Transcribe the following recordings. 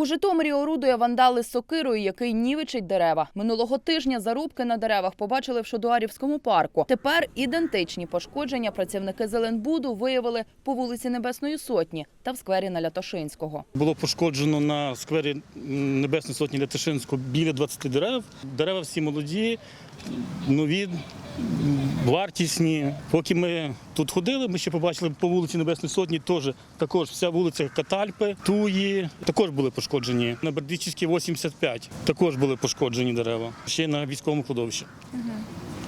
У Житомирі орудує вандали з сокирою, який нівечить дерева. Минулого тижня зарубки на деревах побачили в Шодуарівському парку. Тепер ідентичні пошкодження працівники Зеленбуду виявили по вулиці Небесної Сотні та в сквері на Лятошинського. Було пошкоджено на сквері Небесної сотні Лятишинського біля 20 дерев. Дерева всі молоді, нові, вартісні. Поки ми тут ходили, ми ще побачили по вулиці Небесної Сотні теж також вся вулиця Катальпи, Туї також були пошкоджені. На Бердичівській 85 також були пошкоджені дерева. Ще на військовому кладовищі.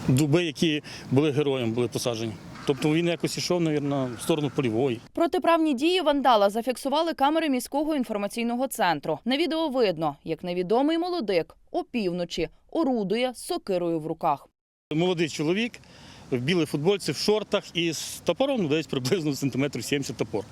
Дуби, які були героєм, були посаджені. Тобто він якось йшов, мабуть, в сторону полівої. Протиправні дії вандала зафіксували камери міського інформаційного центру. На відео видно, як невідомий молодик опівночі орудує з сокирою в руках. Молодий чоловік в білій футбольці, в шортах і з топором, ну, десь приблизно сантиметрів 70 топор.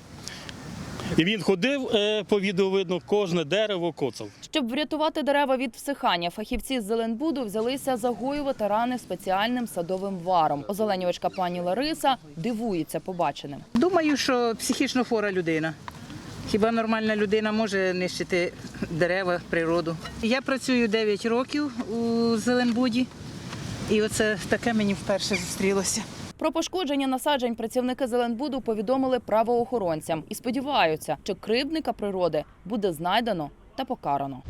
І він ходив, е, по відео видно, кожне дерево коцав. Щоб врятувати дерева від всихання, фахівці з Зеленбуду взялися загоювати рани спеціальним садовим варом. Озеленювачка пані Лариса дивується побаченим. Думаю, що психічно хвора людина. Хіба нормальна людина може нищити дерева, природу? Я працюю 9 років у Зеленбуді, і оце таке мені вперше зустрілося. Про пошкодження насаджень працівники Зеленбуду повідомили правоохоронцям і сподіваються, що кривдника природи буде знайдено та покарано.